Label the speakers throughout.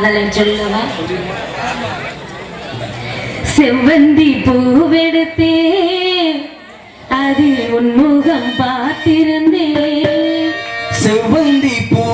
Speaker 1: காதலை சொல்லவா? செவ்வந்தி பூவெடுத்தே
Speaker 2: அதில் உன்முகம் பார்த்திருந்தேன்.
Speaker 1: செவ்வந்தி பூ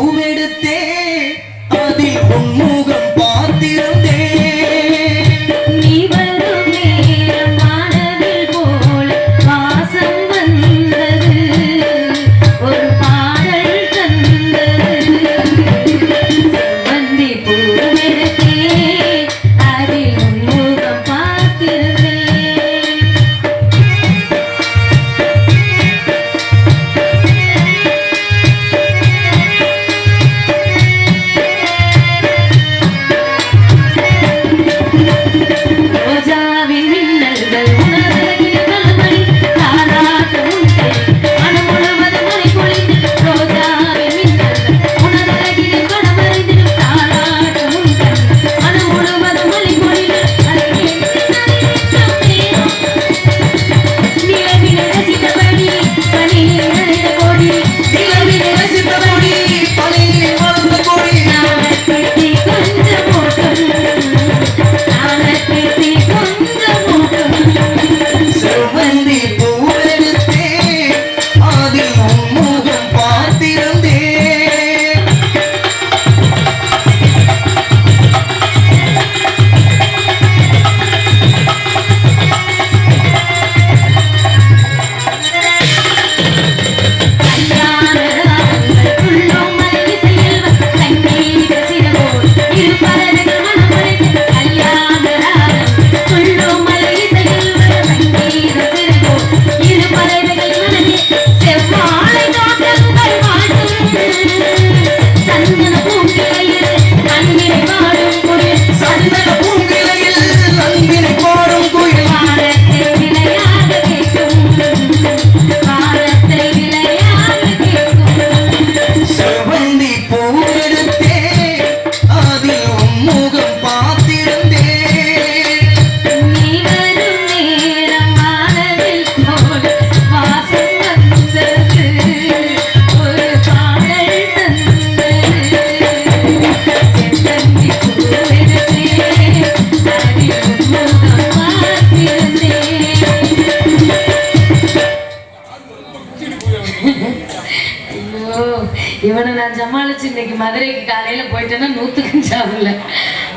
Speaker 1: இவனை நான் சமாளிச்சு இன்னைக்கு மதுரைக்கு காலையில போயிட்டேன்னா நூத்துக்கு சாப்பிடல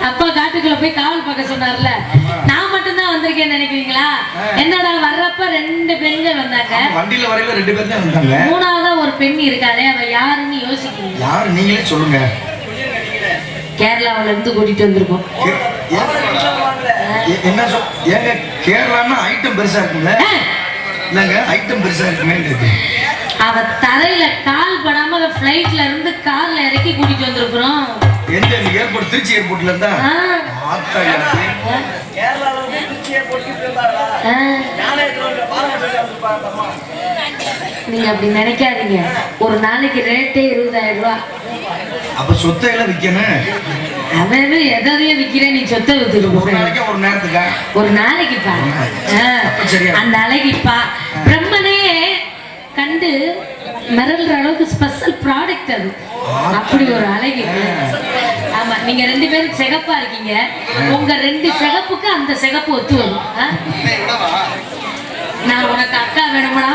Speaker 1: அப்பா காட்டுக்குள்ள போய் காவல் பார்க்க சொன்னார்ல. நான் மட்டும்தான் வந்திருக்கேன்னு நினைக்கிறீங்களா? என்னடா வர்றப்ப ரெண்டு பெண்கள் வந்தாங்க.
Speaker 2: வண்டியில வரையில ரெண்டு பேர் தான் வந்தாங்க.
Speaker 1: மூணாவதா ஒரு பெண் இருக்காளே அவ யாருன்னு யோசிக்கிறீங்க
Speaker 2: யார்? நீங்களே சொல்லுங்க.
Speaker 1: கேரளாவுல இருந்து கூட்டிட்டு வந்திருக்கோம்.
Speaker 2: என்ன சொல் ஏங்க கேரளான்னா ஐட்டம் பெருசா இருக்குங்களே
Speaker 1: ஆ,
Speaker 2: இல்லங்க ஐட்டம் பெருசா இருக்குமே இருக்கு
Speaker 1: அவ தரையில கால் படாம பிளைட்ல இருந்து கார்ல இறக்கி கூட்டிட்டு வந்திருக்கிறோம்.
Speaker 2: எந்த ஏர்போர்ட் திருச்சி ஏர்போர்ட்ல இருந்தா? ஆத்தா எனக்கு.
Speaker 1: ஆ. நீங்க அப்படி நினைக்காதீங்க. ஒரு நாளைக்கு ரேட்டே இருபதாயிரம் ரூபாய்
Speaker 2: அப்ப சொத்தை எல்லாம் விக்கணும்.
Speaker 1: அவன் எதையும் விக்கிறேன் நீ சொத்தை வித்துட்டு
Speaker 2: ஒரு நாளைக்கு ஒரு நேரத்துக்கா?
Speaker 1: ஒரு நாளைக்குப்பா. அந்த அழகிப்பா. பிரம்மனே கண்டு மிரல்ற அளவுக்கு ஸ்பெஷல் ப்ராடக்ட் அது. அப்படி ஒரு அழகு. ஆமா நீங்க ரெண்டு பேரும் சிகப்பா இருக்கீங்க. உங்க ரெண்டு சிகப்புக்கு அந்த சிகப்பு ஒத்து வரும் ஆ? நான் உனக்கு அக்கா வேணுமாடா